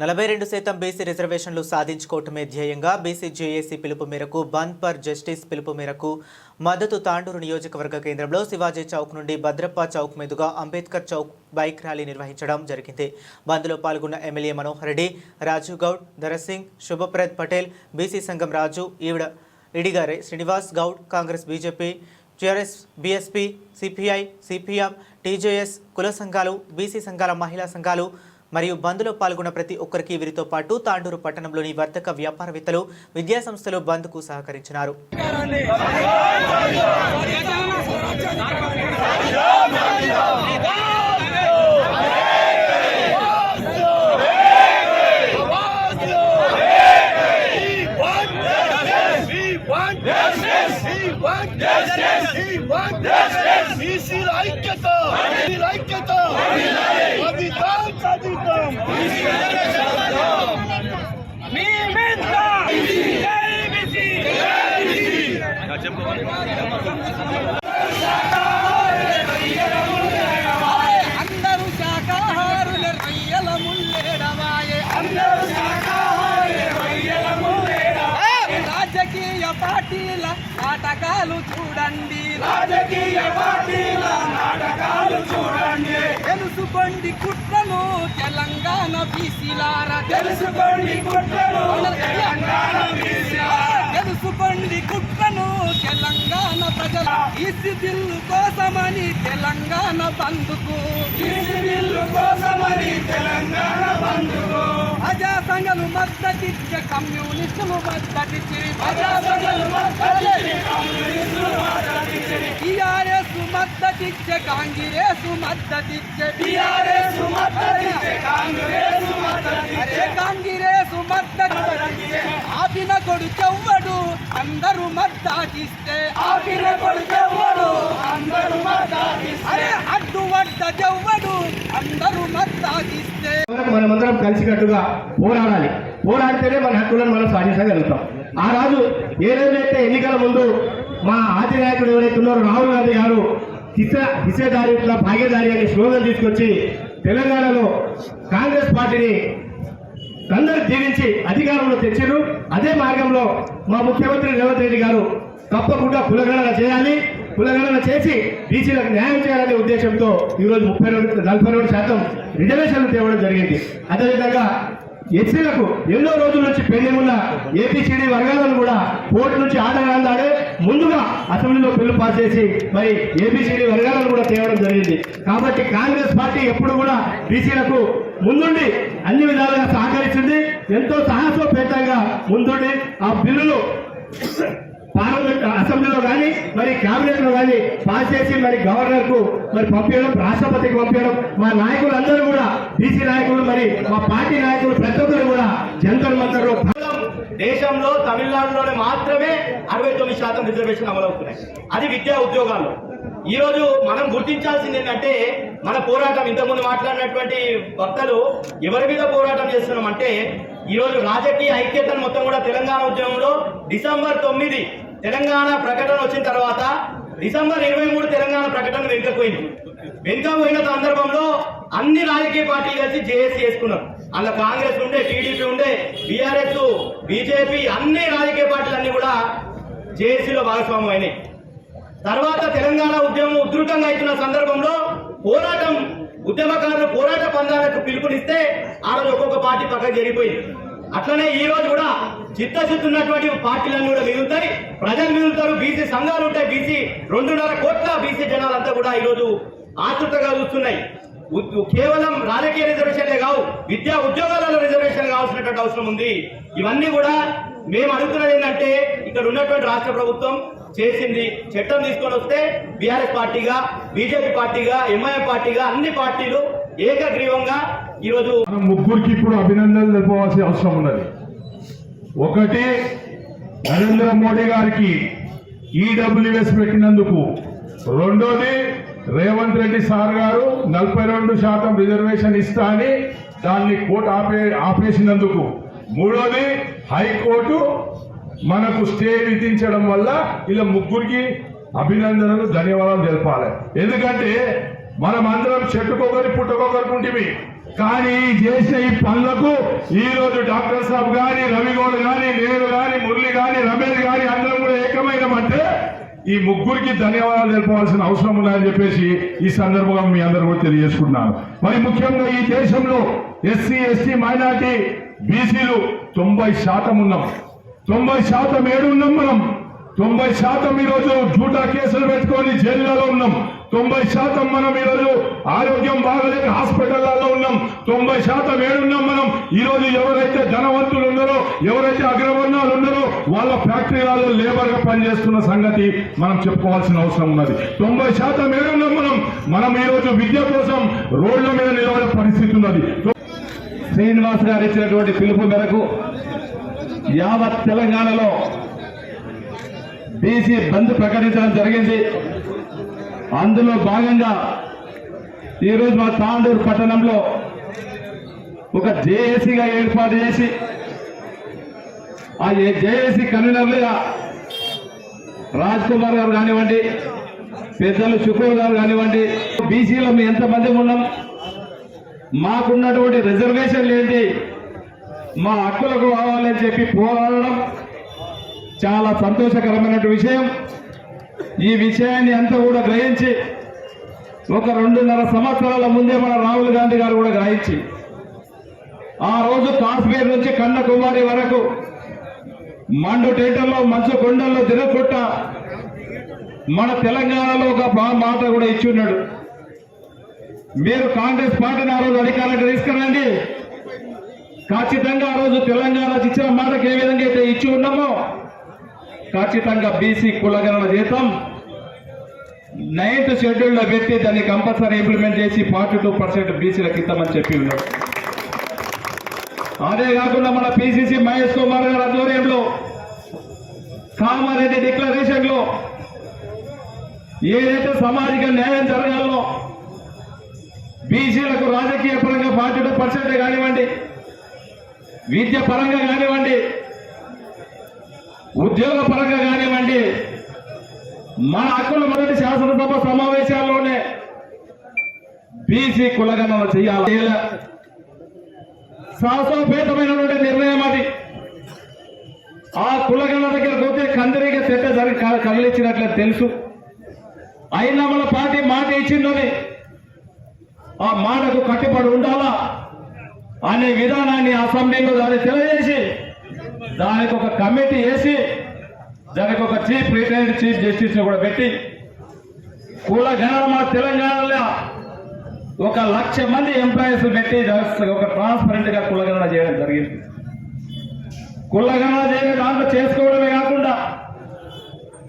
నలభై రెండు శాతం బీసీ రిజర్వేషన్లు సాధించుకోవటమే ధ్యేయంగా బీసీ జేఏసీ పిలుపు మేరకు బంద్ పర్ జస్టిస్ పిలుపు మేరకు మద్దతు తాండూరు నియోజకవర్గ కేంద్రంలో శివాజీ చౌక్ నుండి భద్రప్ప చౌక్ మీదుగా అంబేద్కర్ చౌక్ బైక్ ర్యాలీ నిర్వహించడం జరిగింది. బంద్లో పాల్గొన్న MLA Manohar Reddy Rajiv Goud Dharasingh Shubhaprad Patel B C సంఘం రాజు ఈవిడ ఇడిగారే Srinivas Goud Congress BJP TRS BSP CPI CPM TJS కుల సంఘాలు బీసీ సంఘాల మహిళా సంఘాలు మరియు బంద్లో పాల్గొన్న ప్రతి ఒక్కరికి వీరితో పాటు తాండూరు పట్టణంలోని వర్తక వ్యాపారవేత్తలు విద్యాసంస్థలు బంద్కు సహకరించినారు తెలుసుకోండి కుట్రలు తెలంగాణ బీసీలారా. తెలుసుకోండి కుట్రలు ప్రజల ఈసీ బిల్లు కోసమని తెలంగాణ బంధుకు ఈసీ బిల్లు కోసమని తెలంగాణ బంధుకు ప్రజా సంఘాలు మద్దతిచ్చే కమ్యూనిస్టులు మద్దతిచ్చి ప్రజా సంఘాలు మద్దతిచ్చి కమ్యూనిస్టులు మద్దతిచ్చి. టీఆర్ఎస్ మద్దతిచ్చే కాంగ్రెస్ మద్దతిచ్చే. టీఆర్ఎస్ మద్దతిచ్చే కాంగ్రెస్ మద్దతిచ్చే. కాంగ్రెస్ మద్దతిచ్చే ఆపిన కొడుకెవ్వడు కొడుకెవ్వడు అందరూ అరే అడ్డు అందరూ మనమందరం కలిసికట్టుగా పోరాడాలి. పోరాడితేనే మన హక్కులను మనం సాధించగలుగుతాం. ఆ రాజు ఏ రోజైతే ఎన్నికల ముందు మా ఆది నాయకుడు ఎవరైతే ఉన్నారో రాహుల్ గాంధీ గారు హిస హిసేదారి భాగ్యదారి అనే స్లోగన్ తీసుకొచ్చి తెలంగాణలో కాంగ్రెస్ పార్టీని అందరూ జీవించి అధికారంలో తెచ్చారు. అదే మార్గంలో మా ముఖ్యమంత్రి రేవంత్ రెడ్డి గారు తప్పకుండా కులగణన చేయాలి. కులగణన చేసి బీసీలకు న్యాయం చేయాలనే ఉద్దేశంతో ఈరోజు ముప్పై రెండు నలభై రెండు శాతం రిజర్వేషన్లు తేవడం జరిగింది. అదేవిధంగా ఎస్సీలకు ఎన్నో రోజుల నుంచి పెళ్ళి ఉన్న ఏపీసీడీ వర్గాలను కూడా కోర్టు నుంచి ఆర్డర్ అందాడే ముందుగా అసెంబ్లీలో బిల్లు పాస్ చేసి మరి ఏపీసీడీ వర్గాలను కూడా తేవడం జరిగింది. కాబట్టి కాంగ్రెస్ పార్టీ ఎప్పుడు కూడా బీసీలకు ముందుండి అన్ని విధాలుగా సహకరించింది. ఎంతో సాహసోపేతంగా ముందుండి ఆ బిల్లులు పార్లమెంట్ అసెంబ్లీలో కానీ మరి కేబినెట్లో కానీ పాస్ చేసి మరి గవర్నర్కు మరి పంపించడం రాష్ట్రపతికి పంపించడం మా నాయకులు అందరూ కూడా బీసీ నాయకులు మరి మా పార్టీ నాయకులు ప్రతి ఒక్కరు కూడా జంతర్ మంతర్లో దేశంలో తమిళనాడులోనే మాత్రమే అరవై తొమ్మిది శాతం రిజర్వేషన్ అమలవుతున్నాయి. అది విద్యా ఉద్యోగాల్లో. ఈ రోజు మనం గుర్తించాల్సింది ఏంటంటే మన పోరాటం ఇంతకుముందు మాట్లాడినటువంటి వక్తలు ఎవరి మీద పోరాటం చేస్తున్నాం అంటే ఈరోజు రాజకీయ ఐక్యతను మొత్తం కూడా తెలంగాణ ఉద్యమంలో డిసెంబర్ తొమ్మిది తెలంగాణ ప్రకటన వచ్చిన తర్వాత డిసెంబర్ ఇరవై మూడు తెలంగాణ ప్రకటన వెనుకపోయింది వెనుకపోయిన సందర్భంలో అన్ని రాజకీయ పార్టీలు కలిసి జేఏసీ చేసుకున్నారు అందులో కాంగ్రెస్ ఉండే టీడీపీ ఉండే బీఆర్ఎస్ బీజేపీ అన్ని రాజకీయ పార్టీలు అన్ని కూడా జేఏసీలో భాగస్వామ్యం అయినాయి. తర్వాత తెలంగాణ ఉద్యమం ఉధృతంగా అవుతున్న సందర్భంలో పోరాటం ఉద్యమకారులు పోరాట పందాలకు పిలుపునిస్తే ఆ రోజు ఒక్కొక్క పార్టీ పక్కకు జరిగిపోయింది. అట్లనే ఈ రోజు కూడా చిత్తశుద్ధి ఉన్నటువంటి పార్టీలన్నీ కూడా మిగులుతాయి. ప్రజలు మిగులుతారు. బీసీ సంఘాలు ఉంటాయి. బీసీ రెండున్నర కోట్ల బీసీ జనాలంతా కూడా ఈరోజు ఆతృతగా చూస్తున్నాయి. ఉ- కేవలం రాజకీయ రిజర్వేషన్లే కావు విద్యా ఉద్యోగాలలో రిజర్వేషన్ కావాల్సినటువంటి అవసరం ఉంది. ఇవన్నీ కూడా మేము అడుగుతున్నది ఏంటంటే ఇక్కడ ఉన్నటువంటి రాష్ట్ర ప్రభుత్వం చేసింది. చట్టం తీసుకొని వస్తే బీఆర్ఎస్ పార్టీగా బీజేపీ పార్టీగా ఎంఐఎం పార్టీగా అన్ని పార్టీలు ఏకగ్రీవంగా ఈరోజు మనం ముగ్గురికి ఇప్పుడు అభినందనలు తెలుపవలసిన అవసరం ఉన్నది. ఒకటి నరేంద్ర మోడీ గారికి ఈడబ్ల్యూఎస్ పెట్టినందుకు. రెండోది రేవంత్ రెడ్డి సార్ గారు నలభై రెండు శాతం రిజర్వేషన్ ఇస్తా అని దాన్ని కోర్టు ఆపే ఆపేసినందుకు. మూడోది హైకోర్టు మనకు స్టే విధించడం వల్ల ఇలా ముగ్గురికి అభినందనలు ధన్యవాదాలు తెలపాలి. ఎందుకంటే మనం అందరం చెట్టుకొకరి పుట్టకొకరికి కానీ ఈ చేసిన ఈ పనులకు ఈ రోజు డాక్టర్ సాబ్ గాని రవిగౌడ్ గాని నేను గాని మురళి గాని రమేష్ గాని అందరం కూడా ఏకమైనమంటే ఈ ముగ్గురికి ధన్యవాదాలు తెలపవలసిన అవసరం ఉందని చెప్పేసి ఈ సందర్భంగా మీ అందరూ కూడా తెలియజేసుకుంటున్నాను మరి ముఖ్యంగా ఈ దేశంలో ఎస్సీ ఎస్టీ మైనార్టీ బీసీలు తొంభై శాతం ఉన్నాం. తొంభై శాతం ఏడు ఉన్నాం మనం. తొంభై శాతం ఈరోజు జూటా కేసులు పెట్టుకొని జైళ్ళలో ఉన్నాం. తొంభై శాతం మనం ఈరోజు ఆరోగ్యం బాగలేక హాస్పిటళ్ళలో ఉన్నాం. తొంభై శాతం ఏడున్నాం మనం. ఈరోజు ఎవరైతే ధనవంతులు ఉన్నారో ఎవరైతే అగ్రవర్ణాలు ఉన్నారో వాళ్ళ ఫ్యాక్టరీలలో లేబర్గా పనిచేస్తున్న సంగతి మనం చెప్పుకోవాల్సిన అవసరం ఉన్నది. తొంభై శాతం ఏడున్నాం మనం. మనం ఈరోజు విద్య కోసం రోడ్ల మీద నిలబడే పరిస్థితి ఉన్నది. శ్రీనివాస్ గారు ఇచ్చినటువంటి పిలుపు మేరకు యావత్ తెలంగాణలో బీసీ బంద్ ప్రకటించడం జరిగింది. అందులో భాగంగా ఈరోజు మా తాండూరు పట్టణంలో ఒక జేఏసీగా ఏర్పాటు చేసి ఆ జేఏసీ కన్వీనర్లుగా రాజ్ కుమార్ గారు కానివ్వండి పెద్దలు శుక్రవ్ గారు కానివ్వండి బీసీలో మేము ఎంతమంది ఉన్నాం మాకున్నటువంటి రిజర్వేషన్లు ఏంటి మా హక్కులకు కావాలని చెప్పి పోరాడడం చాలా సంతోషకరమైన విషయం. ఈ విషయాన్ని అంతా కూడా గ్రహించి ఒక రెండున్నర సంవత్సరాల ముందే మన రాహుల్ గాంధీ గారు కూడా గ్రహించి ఆ రోజు కాశ్మీర్ నుంచి కన్యాకుమారి వరకు మండు టేటల్లో మంచు కొండల్లో దినకొట్ట మన తెలంగాణలో ఒక బా- మాట కూడా ఇచ్చి ఉన్నాడు. మీరు కాంగ్రెస్ పార్టీని ఆ రోజు అధికారానికి తీసుకురండి. ఖచ్చితంగా ఆ రోజు తెలంగాణ ఇచ్చిన మాటకు ఏ విధంగా అయితే ఇచ్చి ఉన్నామో ఖచ్చితంగా బీసీ కులగణన జీతం నైన్త్ షెడ్యూల్లో పెట్టి దాన్ని కంపల్సరీ ఇంప్లిమెంట్ చేసి ఫార్టీ టూ పర్సెంట్ బీసీలకు ఇద్దామని చెప్పి ఉన్నాడు అదే కాకుండా మన పిసిసి మహేష్ కుమార్ గారి ఆధ్వర్యంలో కామారెడ్డి డిక్లరేషన్లో ఏదైతే సామాజిక న్యాయం జరగాలో బీసీలకు రాజకీయ పరంగా ఫార్టీ టూ పర్సెంట్ కానివ్వండి విద్య పరంగా కానివ్వండి ఉద్యోగ పరంగా కానివ్వండి మన హక్కుల మొదటి శాసనసభ సమావేశాల్లోనే బీసీ కులగణన చేయాలి. సాహసోపేతమైనటువంటి నిర్ణయం అది. ఆ కులగణ దగ్గర పోతే కందరిగా చెట్ట జరిగి కదిలించినట్లే తెలుసు. అయినా మన పార్టీ మాట ఇచ్చిందని ఆ మాటకు కట్టుబడి ఉండాలా? అనే విధానాన్ని అసెంబ్లీలో దాన్ని తెలియజేసి దానికి ఒక కమిటీ వేసి దానికి ఒక చీఫ్ రిటైర్డ్ చీఫ్ జస్టిస్ కూడా పెట్టి కుల గణన మన తెలంగాణలో ఒక లక్ష మంది ఎంప్లాయీస్ పెట్టి ఒక ట్రాన్స్పరెంట్గా కులగణన చేయడం జరిగింది. కులగణన చేయడం దాంట్లో చేసుకోవడమే కాకుండా